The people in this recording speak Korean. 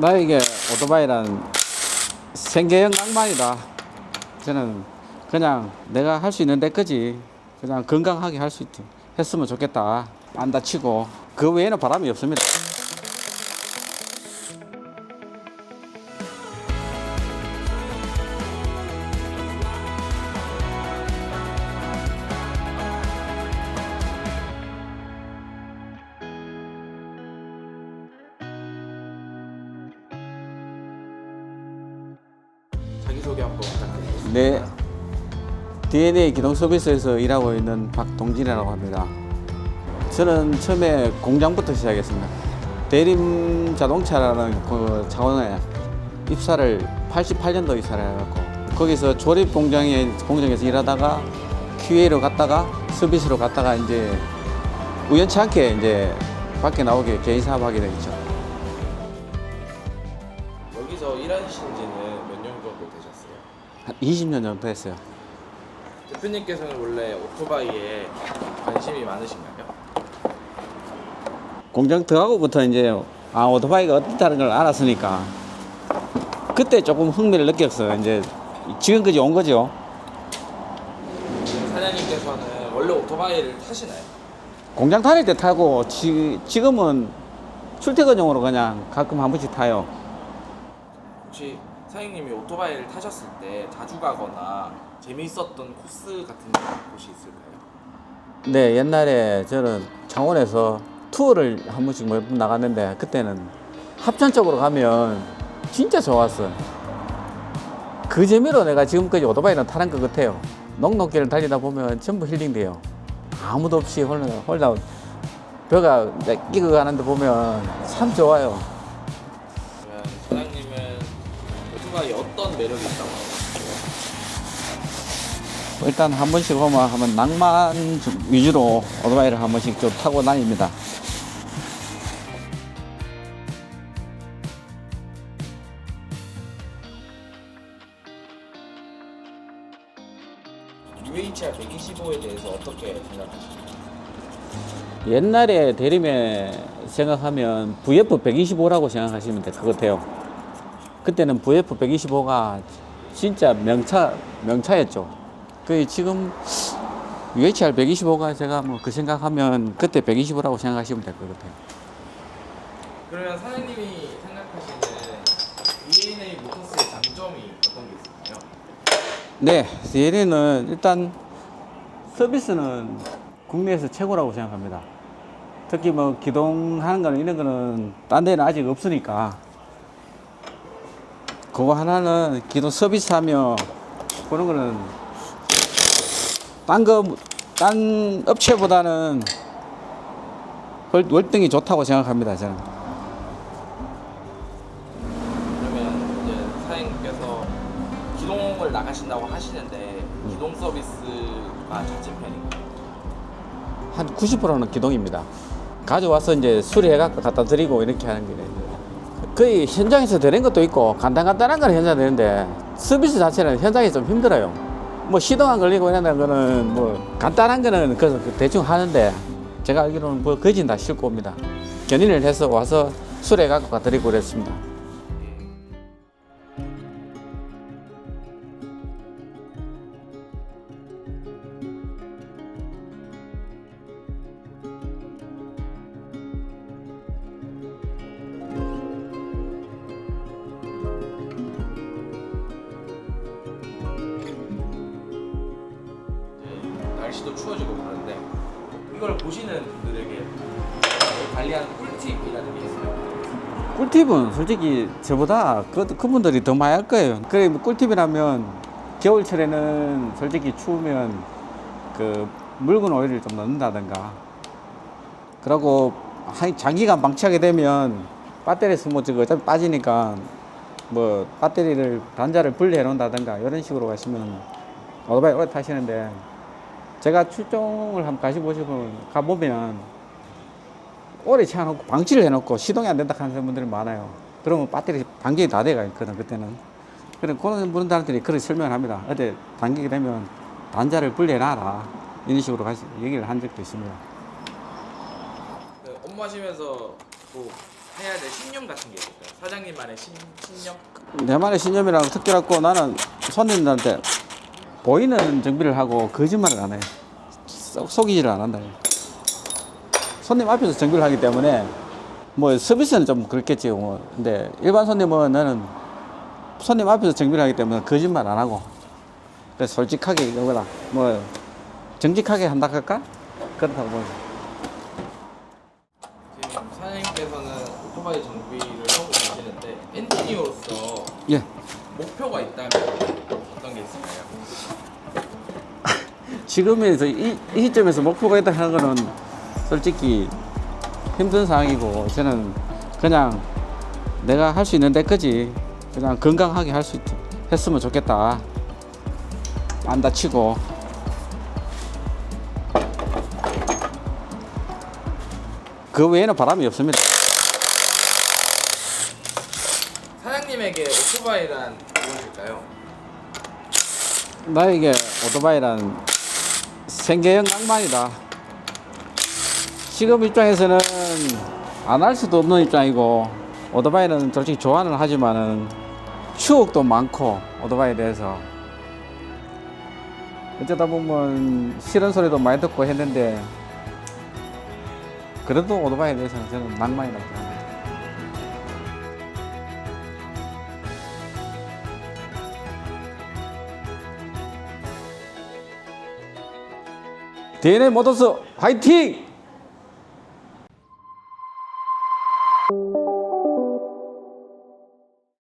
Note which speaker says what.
Speaker 1: 나에게 오토바이란 생계형 낭만이다. 저는 그냥 내가 할 수 있는 데까지 그냥 건강하게 할 수있 했으면 좋겠다. 안 다치고 그 외에는 바람이 없습니다.
Speaker 2: 소개 한번 부탁드리겠습니다.
Speaker 1: 네. DNA 기동 서비스에서 일하고 있는 박동진이라고 합니다. 저는 처음에 공장부터 시작했습니다. 대림 자동차라는 그 차원에 입사를 88년도 입사를 해갖고 거기서 조립 공장에 공장에서 일하다가 QA로 갔다가 서비스로 갔다가 이제 우연치 않게 이제 밖에 나오게 개인 사업하게 되죠.
Speaker 2: 여기서 일하신 지는 몇 년 정도 되셨어요?
Speaker 1: 한 20년 정도 했어요.
Speaker 2: 대표님께서는 원래 오토바이에 관심이 많으신가요?
Speaker 1: 공장 들어가고부터 이제 아 오토바이가 어떻다는 걸 알았으니까 그때 조금 흥미를 느꼈어 이제 지금까지 온 거죠
Speaker 2: 사장님께서는 원래 오토바이를 타시나요?
Speaker 1: 공장 다닐 때 타고 지, 지금은 출퇴근용으로 그냥 가끔 한 번씩 타요
Speaker 2: 혹시 사장님이 오토바이를 타셨을 때 자주 가거나 재미있었던 코스 같은 곳이 있을까요?
Speaker 1: 네 옛날에 저는 창원에서 투어를 한 번씩 몇 번 나갔는데 그때는 합천 쪽으로 가면 진짜 좋았어 그 재미로 내가 지금까지 오토바이는 타는 것 같아요. 녹록길을 달리다 보면 전부 힐링돼요. 아무도 없이 홀라 홀다 벼가 끼고 가는데 보면 참 좋아요
Speaker 2: 매력이 있다고?
Speaker 1: 일단 한 번씩 오면 하면 낭만 좀 위주로 오토바이를 한 번씩 좀 타고 다닙니다
Speaker 2: UHR 125에 대해서 어떻게 생각하시나요?
Speaker 1: 옛날에 대림에 생각하면 VF 125라고 생각하시면 될 것 같아요. 그때는 VF 125가 진짜 명차 명차였죠. 그 지금 UHR 125가 제가 뭐 그 생각하면 그때 125라고 생각하시면 될 것 같아요.
Speaker 2: 그러면 사장님이 생각하시는 ENA 모터스의 장점이 어떤 게 있을까요?
Speaker 1: 네, 얘네는 일단 서비스는 국내에서 최고라고 생각합니다. 특히 뭐 기동하는 거는 이런 거는 딴 데는 아직 없으니까 그거 하나는 기동 서비스하며 그런 거는 딴 거, 딴 업체보다는 월- 월등히 좋다고 생각합니다, 저는.
Speaker 2: 그러면 이제 사장님께서 기동을 나가신다고 하시는데 기동 서비스가 잦은 편인가요?
Speaker 1: 한 90%는 기동입니다. 가져와서 이제 수리해갖고 갖다 드리고 이렇게 하는 게 거의 현장에서 되는 것도 있고 간단간단한 건 현장 되는데 서비스 자체는 현장이 좀 힘들어요. 뭐 시동 안 걸리고 이런 거는 뭐 간단한 거는 그 대충 하는데 제가 알기로는 뭐 거진 다 싣고 옵니다. 견인을 해서 와서 수리해갖고 갖다 드리고 그랬습니다.
Speaker 2: 날씨도 추워지고 그러는데 이걸 보시는 분들에게 관리하는 꿀팁이라는 게 있어요.
Speaker 1: 꿀팁은 솔직히 저보다 그, 그분들이 더 많이 할 거예요. 그래, 뭐 꿀팁이라면 겨울철에는 솔직히 추우면 그 묽은 오일을 좀 넣는다든가. 그리고 한 장기간 방치하게 되면 배터리 스모 저거 어차피 빠지니까 뭐 배터리를 단자를 분리해 놓는다든가 이런 식으로 가시면 오토바이 오래 타시는데 제가 출동을 한번 가시보시면 가보면 오래 채워놓고 방치를 해놓고 시동이 안 된다 하는 분들이 많아요. 그러면 배터리 단계가 다 돼가 있거든 그때는. 그런 그런 분들한테 그렇게 설명을 합니다. 어때 단계가 되면 단자를 분리해놔라 이런 식으로 가시, 얘기를 한 적도 있습니다.
Speaker 2: 그 업무하시면서 뭐 해야 될 신념 같은 게 있을까요? 사장님만의 신, 신념?
Speaker 1: 내만의 신념이랑 특별하고 나는 손님들한테 보이는 정비를 하고 거짓말을 안 해. 속, 속이지를 안 한다. 손님 앞에서 정비를 하기 때문에 뭐 서비스는 좀 그렇겠지. 뭐. 근데 일반 손님은 나는 손님 앞에서 정비를 하기 때문에 거짓말 안 하고 그래서 솔직하게 이거보다 뭐 정직하게 한다 할까? 그렇다고 보죠.
Speaker 2: 지금 사장님께서는 오토바이 정비를 하고 계시는데 엔지니어로서
Speaker 1: 예.
Speaker 2: 목표가 있다면 어떤 게 있을까요?
Speaker 1: 지금에서 이, 이 시점에서 목표가 있다 하는 거는 솔직히 힘든 상황이고 저는 그냥 내가 할 수 있는 데까지 그냥 건강하게 할 수 했으면 좋겠다. 안 다치고. 그 외에는 바람이 없습니다.
Speaker 2: 사장님에게 오토바이란 무엇일까요?
Speaker 1: 나에게 오토바이란 생계형 낭만이다. 지금 입장에서는 안 할 수도 없는 입장이고 오토바이는 솔직히 좋아는 하지만은 추억도 많고 오토바이에 대해서 어쩌다 보면 싫은 소리도 많이 듣고 했는데 그래도 오토바이에 대해서는 저는 낭만이라고 생각합니다. DNA 모터스 화이팅!